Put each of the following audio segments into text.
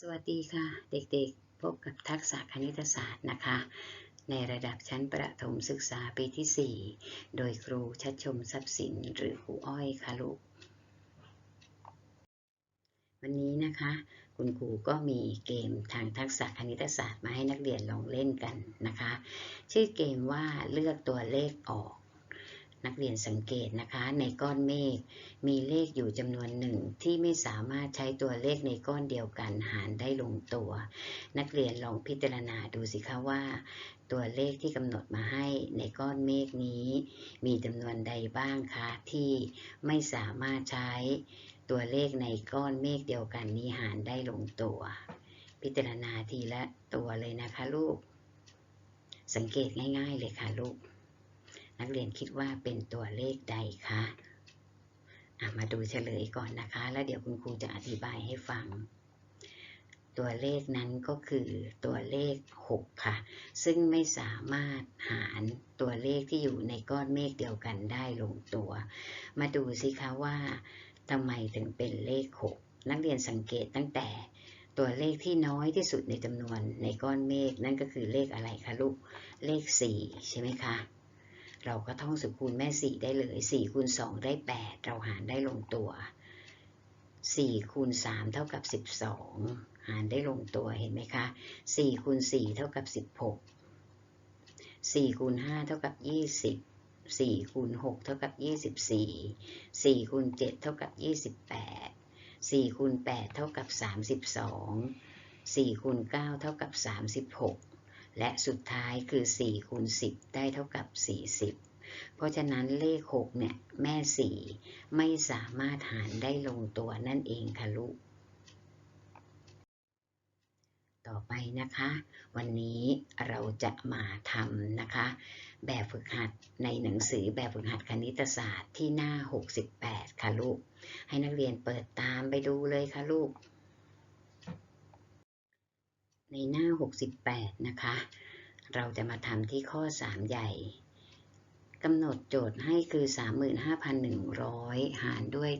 สวัสดีค่ะ เด็กๆ พบกับทักษะคณิตศาสตร์นะคะ ในระดับชั้นประถมศึกษาปีที่ 4 โดยครูชัดชมทรัพย์สินหรือครูอ้อยค่ะลูก วันนี้นะคะ คุณครูก็มีเกมทางทักษะคณิตศาสตร์มาให้นักเรียนลองเล่นกันนะคะ ชื่อเกมว่าเลือกตัวเลขออก นักเรียนสังเกตนะคะในก้อนเมฆมีเลขอยู่จำนวนหนึ่งที่ไม่สามารถใช้ตัวเลขในก้อนเดียวกันหารได้ลงตัว นักเรียนลองพิจารณาดูสิคะว่า ตัวเลขที่กำหนดมาให้ในก้อนเมฆนี้ มีจำนวนใดบ้างคะที่ไม่สามารถใช้ตัวเลขในก้อนเมฆเดียวกันนี้หารได้ลงตัว พิจารณาทีละตัวเลยนะคะลูก สังเกตง่าย ๆ เลยค่ะลูก นักเรียนคิดว่าเป็นตัวเลขใดคะมาดูเฉลยก่อนนะคะ แล้วเดี๋ยวคุณครูจะอธิบายให้ฟัง ตัวเลขนั้นก็คือตัวเลข 6 ค่ะ ซึ่งไม่สามารถหารตัวเลขที่อยู่ในก้อนเมฆเดียวกันได้ลงตัว มาดูสิคะว่าทำไมถึงเป็นเลข 6 นักเรียนสังเกตตั้งแต่ตัวเลขที่น้อยที่สุดในจำนวนในก้อนเมฆนั่นก็คือเลขอะไรคะลูก เลข 4 ใช่ไหมคะ เราก็ท่องสูตรคูณแม่ 4 ได้เลย 4 คูณ 2 ได้ 8 เราหารได้ลงตัว 4 คูณ 3 เท่ากับ 12 หารได้ลงตัวเห็นไหมคะ 4 คูณ 4 เท่ากับ 16 4 คูณ 5 เท่ากับ 20 4คูณ6เท่ากับ 24 4คูณ7เท่ากับ 28 4คูณ8เท่ากับ 32 4คูณ9เท่ากับ 36 และสุดท้ายคือ4คูณ10 ได้เท่ากับ 40 เพราะฉะนั้นเลข 6 เนี่ย แม่ 4 ไม่สามารถหารได้ลงตัวนั่นเองค่ะลูก ต่อไปนะคะ วันนี้เราจะมาทำนะคะ แบบฝึกหัดในหนังสือแบบฝึกหัดคณิตศาสตร์ที่หน้า 68 ค่ะลูก ให้นักเรียนเปิดตามไปดูเลยค่ะลูก ในหน้า 68 นะคะ เราจะมาทำที่ข้อ 3 ใหญ่กำหนดโจทย์ให้คือ 35,100 หารด้วย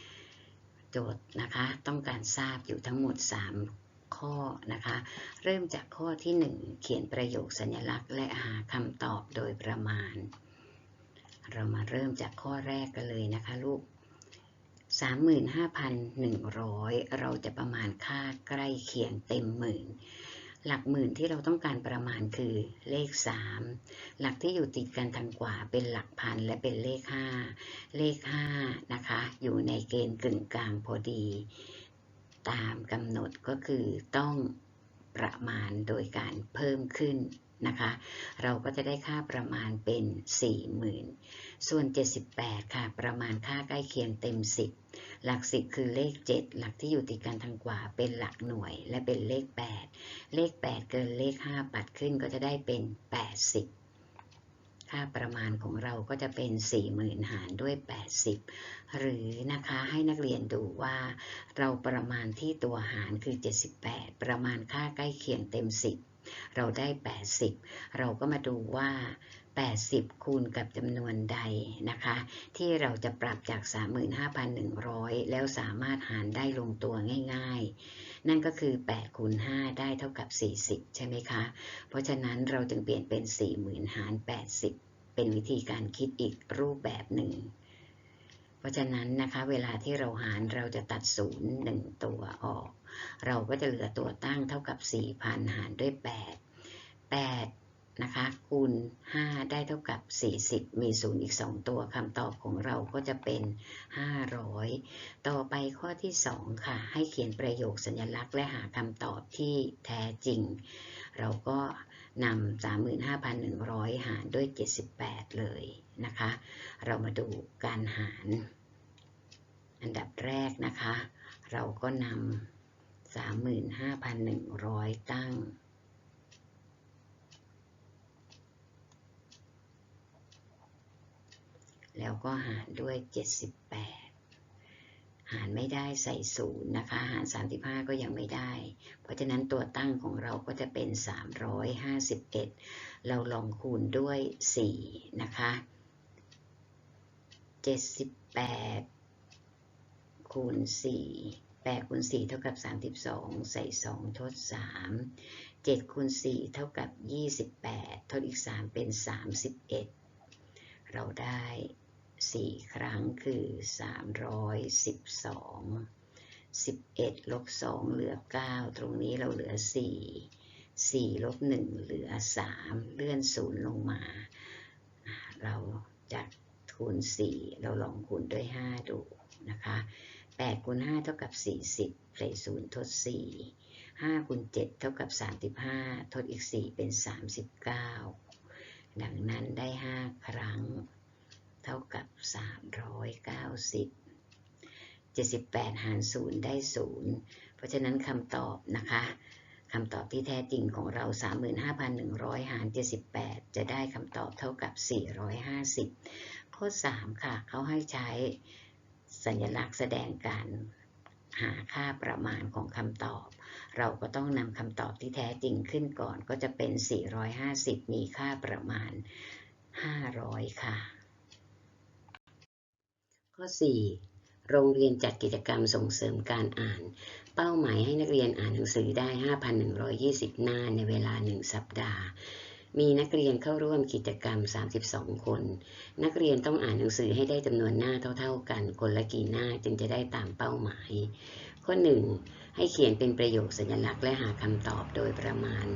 78 โจทย์นะคะ ต้องการทราบอยู่ทั้งหมด 3 ข้อนะคะ เริ่มจากข้อที่ 1 เขียนประโยคสัญลักษณ์ และหาคำตอบโดยประมาณ เรามาเริ่มจากข้อแรกกันเลยนะคะลูก 35,100 เราจะประมาณค่าใกล้เคียงเต็มหมื่น หลักหมื่นที่เราต้องการประมาณคือเลข 3 หลักที่อยู่ติดกันทางขวาเป็นหลักพันและเป็นเลข 5 เลข 5 นะคะ อยู่ในเกณฑ์กึ่งกลางพอดี ตามกำหนดก็คือต้องประมาณโดยการเพิ่มขึ้น นะคะ เราก็จะได้ค่าประมาณเป็น 40,000 ส่วน 78 ค่ะ ประมาณค่าใกล้เคียงเต็ม 10 หลัก 10 คือเลข 7 หลักที่อยู่ติดกันทางขวาเป็นหลักหน่วยและเป็นเลข 8 เลข 8 เกินเลข 5 ปัดขึ้นก็จะได้เป็น 80ค่าประมาณของเราก็จะเป็น 40,000 หารด้วย 80 หรือนะคะให้นักเรียนดูว่าเราประมาณที่ตัวหารคือ 78 ประมาณค่าใกล้เคียงเต็ม 10 เราได้ 80 เราก็มาดูว่า 80 คูณกับจำนวนใดนะคะ ที่เราจะปรับจาก 35,100 แล้วสามารถหารได้ลงตัวง่ายๆ นั่นก็คือ 8 คูณ 5 ได้เท่ากับ 40 ใช่ไหมคะ เพราะฉะนั้นเราจึงเปลี่ยนเป็น 40,000 หาร 80 เป็นวิธีการคิดอีกรูปแบบหนึ่ง ราะฉะนั้นนะคะเวลาที่เราหารเราจะตัดศูนย์หนึ่งตัวออก เราก็จะเหลือตัวตั้งเท่ากับ 4,000 หารด้วย 8 8นะคะคูณ 5 ได้เท่ากับ 40 มีศูนย์อีก 2 ตัวคำตอบของเราก็จะเป็น 500 ต่อไปข้อที่ 2 ค่ะ ให้เขียนประโยคสัญลักษณ์และหาคำตอบที่แท้จริง เราก็นำ35,100 หารด้วย 78 เลยนะคะ เรามาดูการหาร อันดับแรกนะคะ เราก็นำ35,100 ตั้ง แล้วก็หารด้วย 78 หารไม่ได้ใส่ศูนย์นะคะ หาร 35 ก็ยังไม่ได้ เพราะฉะนั้นตัวตั้งของเราก็จะเป็น 351 เราลองคูณด้วย 4 นะคะ 78 คูณ4 8คูณ4เท่ากับ32ใส่2ทด3 7คูณ4เท่ากับ28ทดอีก3เป็น31เราได้4ครั้งคือ312 11ลบ2เหลือ9ตรงนี้เราเหลือ4 4ลบ1เหลือ3เลื่อน0ลงมา เราจะคูณ4เราลองคูณด้วย5ดู 8คูณ5เท่ากับ 40ใส่0ทด 4 5คูณ7เท่ากับ 35 ทดอีก 4 เป็น 39 ดังนั้นได้ 5 ครั้ง เท่ากับ 390 78 หาร 0 ได้ 0 เพราะฉะนั้นคำตอบนะคะคำตอบที่แท้จริงของเรา 35,100 หาร 78 จะได้คำตอบเท่ากับ 450 ข้อ 3 ค่ะ เขาให้ใช้ สัญลักษณ์แสดงการหาค่าประมาณของคำตอบ เราก็ต้องนำคำตอบที่แท้จริงขึ้นก่อนก็จะเป็น 450 มีค่าประมาณ 500 ค่ะ ข้อ 4 โรงเรียนจัดกิจกรรมส่งเสริมการอ่าน เป้าหมายให้นักเรียนอ่านหนังสือได้ 5,120 หน้าในเวลา 1 สัปดาห์ มีนักเรียนเข้าร่วมกิจกรรม 32 คน นักเรียนต้องอ่านหนังสือให้ได้จำนวนหน้าเท่า ๆ กัน คนละกี่หน้าจึงจะได้ตามเป้าหมาย ข้อ 1 ให้เขียนเป็นประโยคสัญลักษณ์และหาคำตอบโดยประมาณ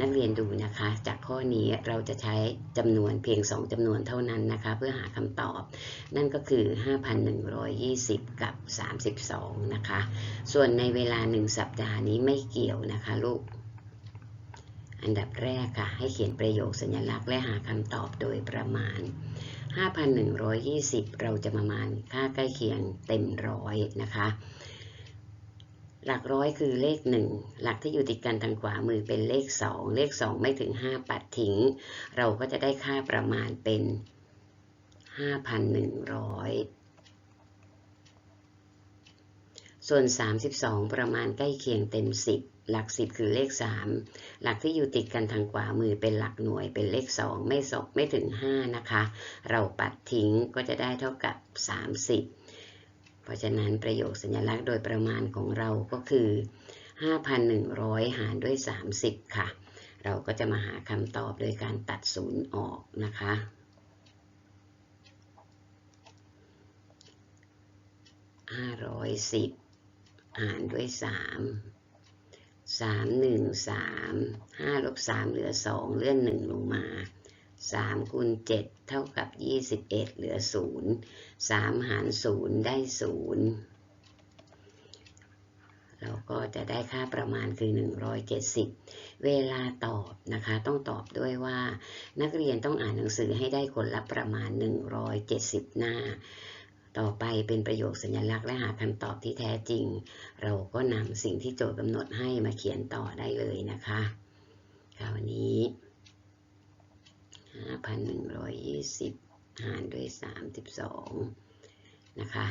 นักเรียนดูนะคะ จากข้อนี้เราจะใช้จำนวนเพียง 2จำนวนเท่านั้นนะคะ เพื่อหาคำตอบ นั่นก็คือ 5,120 กับ 32 นะคะ ส่วนในเวลา 1 สัปดาห์นี้ไม่เกี่ยวนะคะลูก อันดับแรกค่ะ ให้เขียนประโยคสัญลักษณ์และหาคำตอบโดยประมาณ 5,120 เราจะประมาณค่าใกล้เคียงเต็มร้อยนะคะ หลักร้อยคือเลข 1 หลักที่อยู่ติดกันทางขวามือเป็นเลข 2 เลข 2 ไม่ถึง 5 ปัดทิ้ง เราก็จะได้ค่าประมาณเป็น 5,100ส่วน 32 ประมาณใกล้เคียงเต็ม 10 หลัก10คือเลข3หลักที่อยู่ติดกันทางขวามือเป็นหลักหน่วยเป็นเลข2ไม่สกไม่ถึง5นะคะ เราปัดทิ้งก็จะได้เท่ากับ30เพราะฉะนั้นประโยคสัญลักษณ์โดยประมาณของเราก็คือ5,100หารด้วย30ค่ะ เราก็จะมาหาคำตอบโดยการตัดศูนย์ออกนะคะ510หารด้วยสาม 3 3 1 3 5ลบ3เหลือ2เลื่อน1ลงมา3คูณ7เท่ากับ21เหลือ0 3หาร0ได้0เราก็จะได้ค่าประมาณคือ 170 เวลาตอบนะคะ ต้องตอบด้วยว่า นักเรียนต้องอ่านหนังสือให้ได้คนละประมาณ 170 หน้า ต่อไปเป็นประโยคสัญลักษณ์และหาคำตอบที่แท้จริง เราก็นำสิ่งที่โจทย์กำหนดให้มาเขียนต่อได้เลยนะคะคราวนี้ 5,120 หารด้วย 32 นะคะ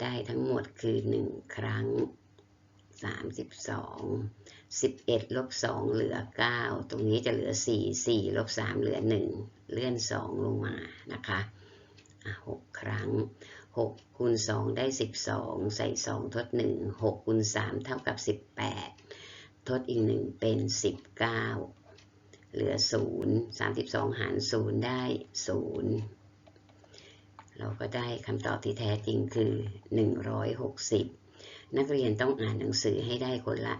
ได้ทั้งหมดคือ 1 ครั้ง 32 11ลบ2เหลือ 9 ตรงนี้จะเหลือ 4 4ลบ3เหลือ 1 เลื่อน 2 ลงมานะคะ6ครั้ง 6คูณ2 ได้ 12 ใส่ 2 ทด 1 6คูณ3เท่ากับ 18 ทดอีก 1 เป็น 19 เหลือ 0 32 หาร 0 ได้ 0 เราก็ได้คำตอบที่แท้จริงคือ 160 นักเรียนต้องอ่านหนังสือให้ได้คนละ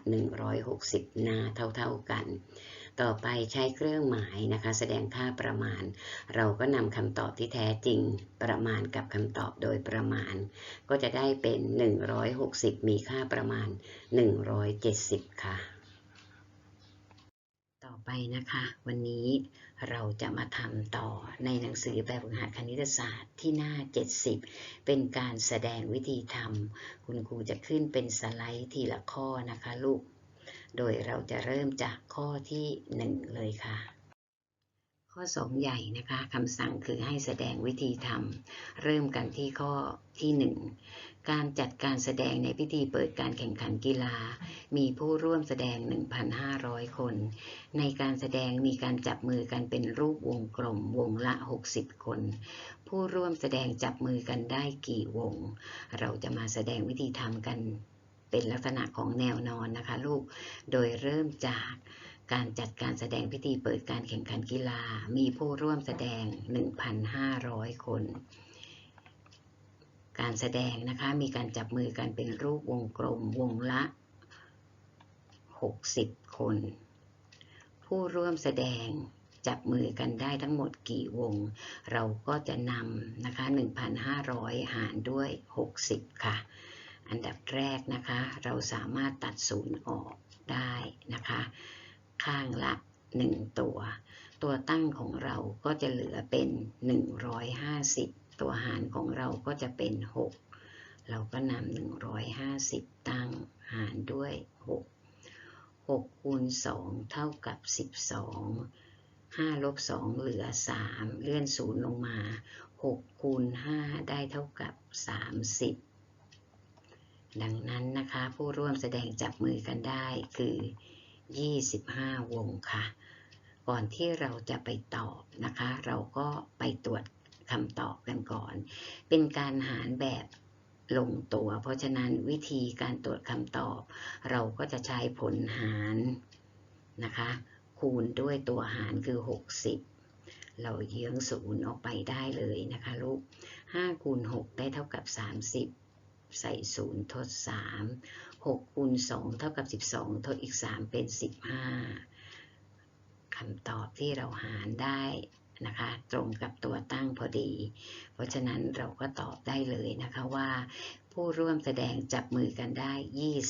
160 หน้าเท่าๆกัน ต่อไปใช้เครื่องหมายนะคะ แสดงค่าประมาณ เราก็นำคำตอบที่แท้จริงประมาณกับคำตอบโดยประมาณ ก็จะได้เป็น 160 มีค่าประมาณ 170 ค่ะ ต่อไปนะคะ วันนี้เราจะมาทำต่อในหนังสือแบบฝึกหัดคณิตศาสตร์ที่หน้า 70 เป็นการแสดงวิธีทำคุณครูจะขึ้นเป็นสไลด์ทีละข้อนะคะลูก โดยเราจะเริ่มจากข้อที่ 1 เลยค่ะ ข้อ 2 ใหญ่นะคะคำสั่งคือให้แสดงวิธีทำเริ่มกันที่ข้อที่ 1 การจัดการแสดงในพิธีเปิดการแข่งขันกีฬา มีผู้ร่วมแสดง 1,500 คน ในการแสดงมีการจับมือกันเป็นรูปวงกลมวงละ 60 คน ผู้ร่วมแสดงจับมือกันได้กี่วง เราจะมาแสดงวิธีทำกัน เป็นลักษณะของแนวนอนนะคะลูก โดยเริ่มจากการจัดการแสดงพิธีเปิดการแข่งขันกีฬา มีผู้ร่วมแสดง 1,500 คน การแสดงนะคะมีการจับมือกันเป็นรูปวงกลมวงละ 60 คน ผู้ร่วมแสดงจับมือกันได้ทั้งหมดกี่วง เราก็จะนำนะคะ 1,500 หารด้วย 60 ค่ะ อันดับแรกนะคะ เราสามารถตัดศูนย์ออกได้นะคะ ข้างละ 1 ตัว ตัวตั้งของเราก็จะเหลือเป็น 150 ตัวหารของเราก็จะเป็น 6 เราก็นำ150 ตั้งหารด้วย 6 6คูณ2เท่ากับ 12 5ลบ2เหลือ 3 เลื่อนศูนย์ลงมา 6 คูณ 5 ได้เท่ากับ 30 ดังนั้นนะคะผู้ร่วมแสดงจับมือกันได้คือ 25 วงค่ะ ก่อนที่เราจะไปตอบนะคะ เราก็ไปตรวจคำตอบกันก่อน เป็นการหารแบบลงตัว เพราะฉะนั้นวิธีการตรวจคำตอบ เราก็จะใช้ผลหารนะคะ คูณด้วยตัวหารคือ 60 เราเยื้องศูนย์ออกไปได้เลยนะคะลูก5คูณ6ได้เท่ากับ 30 ใส่ศูนย์ทด3 6คูณ2เท่ากับ12ทดอีก3เป็น15คำตอบที่เราหารได้นะคะ ตรงกับตัวตั้งพอดี เพราะฉะนั้นเราก็ตอบได้เลยนะคะว่า ผู้ร่วมแสดงจับมือกันได้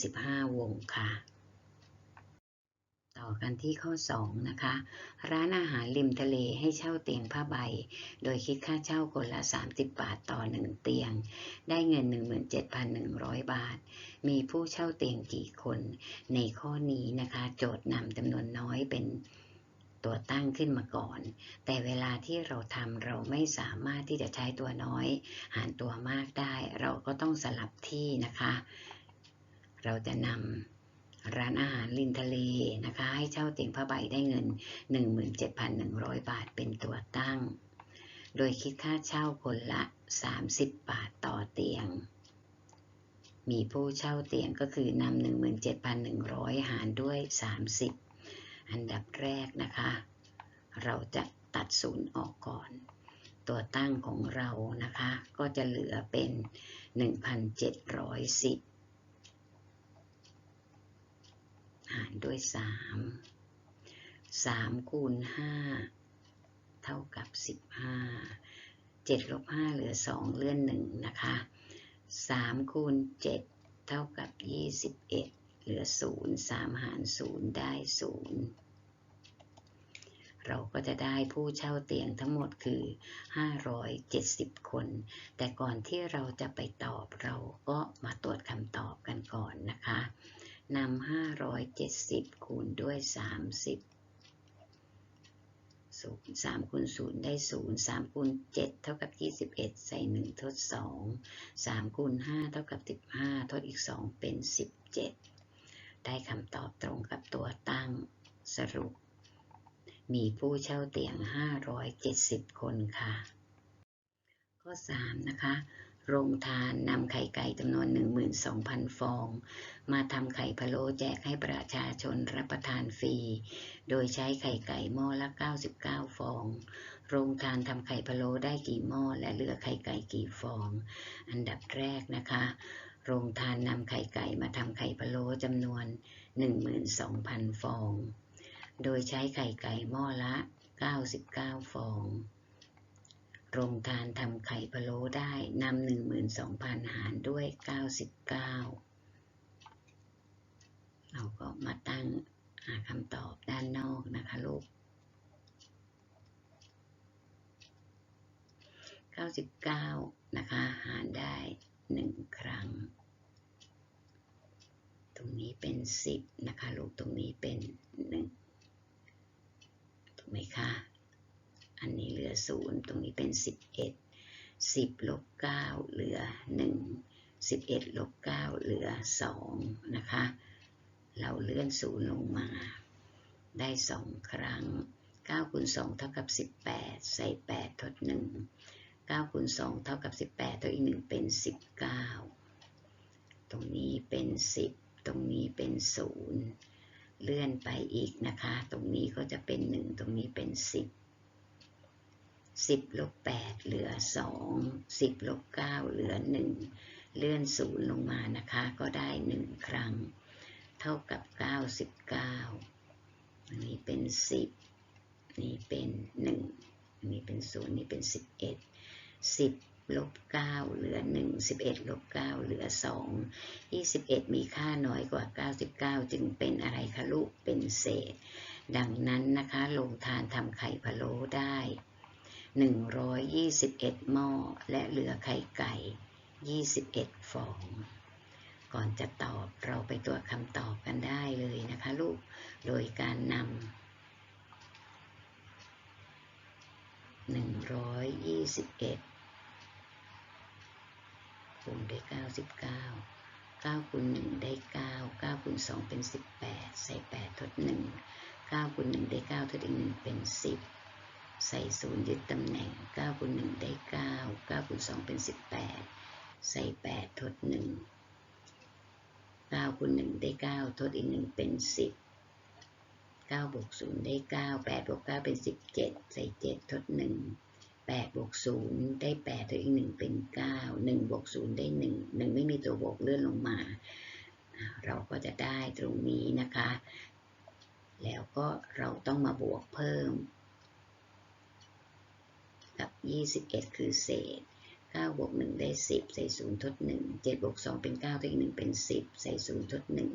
25 วงค่ะ ต่อกันที่ข้อ 2 นะคะ ร้านอาหารริมทะเลให้เช่าเตียงผ้าใบ โดยคิดค่าเช่าคนละ 30 บาทต่อ 1 เตียง ได้เงิน 17,100 บาท มีผู้เช่าเตียงกี่คน ในข้อนี้นะคะ โจทย์นำจำนวนน้อยเป็นตัวตั้งขึ้นมาก่อน แต่เวลาที่เราทำเราไม่สามารถที่จะใช้ตัวน้อย หารตัวมากได้ เราก็ต้องสลับที่นะคะ เราจะนำ ร้านอาหารริมทะเลนะคะ ให้เช่าเตียงผ้าใบได้เงิน 17,100 บาทเป็นตัวตั้ง โดยคิดค่าเช่าคนละ 30 บาทต่อเตียง มีผู้เช่าเตียงก็คือนำ17,100 หารด้วย 30 อันดับแรกนะคะ เราจะตัดศูนย์ออกก่อน ตัวตั้งของเรานะคะ ก็จะเหลือเป็น 1,710หารด้วยสามสามคูณห้าเท่ากับสิบห้าเจ็ดลบห้าเหลือสองเลื่อนหนึ่งนะคะสามคูณเจ็ดเท่ากับยี่สิบเอ็ดเหลือศูนย์สามหารศูนย์ได้ศูนย์เราก็จะได้ผู้เช่าเตียงทั้งหมดคือ 570 คน แต่ก่อนที่เราจะไปตอบเราก็มาตรวจคำตอบกันก่อนนะคะ นำห้าร้อยเจ็ดสิบคูณด้วยสามสิบศูนย์สามคูณศูนย์ได้ศูนย์สามคูณเจ็ดเท่ากับยี่สิบเอ็ดใส่หนึ่งทดสองสามคูณห้าเท่ากับสิบห้าทดอีกสองเป็นสิบเจ็ดได้คำตอบตรงกับตัวตั้งสรุป มีผู้เช่าเตียง570คนค่ะ ข้อ3นะคะ โรงทานนำไข่ไก่จำนวน 12,000 ฟอง มาทำไข่พะโล้แจกให้ประชาชนรับประทานฟรี โดยใช้ไข่ไก่หม้อละ 99 ฟอง โรงทานทำไข่พะโล้ได้กี่หม้อและเหลือไข่ไก่กี่ฟอง อันดับแรกนะคะ โรงทานนำไข่ไก่มาทำไข่พะโล้จำนวน 12,000 ฟอง โดยใช้ไข่ไก่หม้อละ 99 ฟอง โรงทานทำไข่พะโล้ได้นำหนึ่งหมื่นสองพันหารด้วยเก้าสิบเก้าเราก็มาตั้งหาคำตอบด้านนอกนะคะลูกเก้าสิบเก้านะคะหารได้หนึ่งครั้ง ตรงนี้เป็นสิบนะคะลูกตรงนี้เป็นหนึ่งถูกไหมคะ อันนี้เหลือศูนย์ตรงนี้เป็นสิบเอ็ดสิบลบเก้าเหลือหนึ่งสิบเอ็ดลบเก้าเหลือสองนะคะ เราเลื่อนศูนย์ลงมา ได้สองครั้งเก้าคูณสองเท่ากับสิบแปดใส่แปดทดหนึ่งเก้าคูณสองเท่ากับสิบแปดทดอีกหนึ่งเป็นสิบเก้าตรงนี้เป็น 10 ตรงนี้เป็น 0 เลื่อนไปอีกนะคะ ตรงนี้ก็จะเป็น 1 ตรงนี้เป็น 10 10ลบ8เหลือ2 10ลบ9เหลือ1เลื่อน0ลงมานะคะ ก็ได้1ครั้ง เท่ากับ99อันนี้เป็น10นี่เป็น1อันนี้เป็น0นี่เป็น11 10ลบ9เหลือ1 11ลบ9เหลือ2 21มีค่าน้อยกว่า99จึงเป็นอะไรคะลูกเป็นเศษ ดังนั้นนะคะ ลงทานทำไข่พะโล้ได้ 121 หม้อ และเหลือไข่ไก่ 21 ฟอง ก่อนจะตอบเราไปตรวจคำตอบกันได้เลยนะคะลูก โดยการนำหนึ่งร้อยยี่สิบเอ็ดคูณด้วยเก้าสิบเก้าเก้าคูณหนึ่งได้เก้าเก้าคูณสองเป็นสิบแปดใส่แปดทดหนึ่งเก้าคูณหนึ่งได้เก้าทดอีกหนึ่งเป็นสิบ ใส่ศูนย์ยึดตำแหน่งเก้าคูณหนึ่งได้เก้าเก้าคูณสองเป็นสิบแปดใส่แปดทดหนึ่งเก้าคูณหนึ่งได้เก้าทดอีกหนึ่งเป็นสิบเก้าบวกศูนย์ได้เก้าแปดบวกเก้าเป็นสิบเจ็ดใส่เจ็ดทดหนึ่งแปดบวกศูนย์ได้แปดทดอีกหนึ่งเป็นเก้าหนึ่งบวกศูนย์ได้หนึ่งหนึ่งไม่มีตัวบวกเลื่อนลงมา เราก็จะได้ตรงนี้นะคะ แล้วก็เราต้องมาบวกเพิ่ม กับยี่สิบเอ็ดคือเศษเก้าบวกหนึ่งได้สิบใส่ศูนย์ทดหนึ่งเจ็ดบวกสองเป็นเก้าทดอีกหนึ่งเป็นสิบใส่ศูนย์ทดหนึ่ง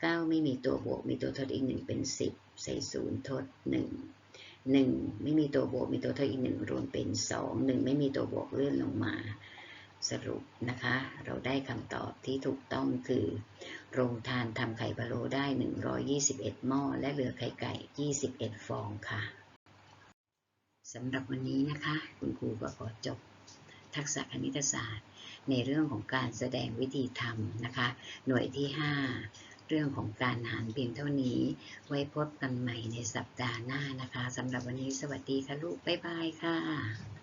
เก้าไม่มีตัวบวก มีตัวทดอีกหนึ่งเป็นสิบใส่ศูนย์ทดหนึ่งหนึ่งไม่มีตัวบวก มีตัวทดอีกหนึ่งรวมเป็นสองหนึ่งไม่มีตัวบวกเลื่อนลงมา สรุปนะคะ เราได้คำตอบที่ถูกต้องคือ โรงทานทำไข่พะโล้ได้ 121 หม้อ และเหลือไข่ไก่ 21 ฟองค่ะ สำหรับวันนี้นะคะ คุณครูก็ขอจบทักษะคณิตศาสตร์ ในเรื่องของการแสดงวิธีทำนะคะ หน่วยที่ 5 เรื่องของการหารเพียงเท่านี้ ไว้พบกันใหม่ในสัปดาห์หน้านะคะสำหรับวันนี้สวัสดีค่ะลูก บ๊ายบายค่ะ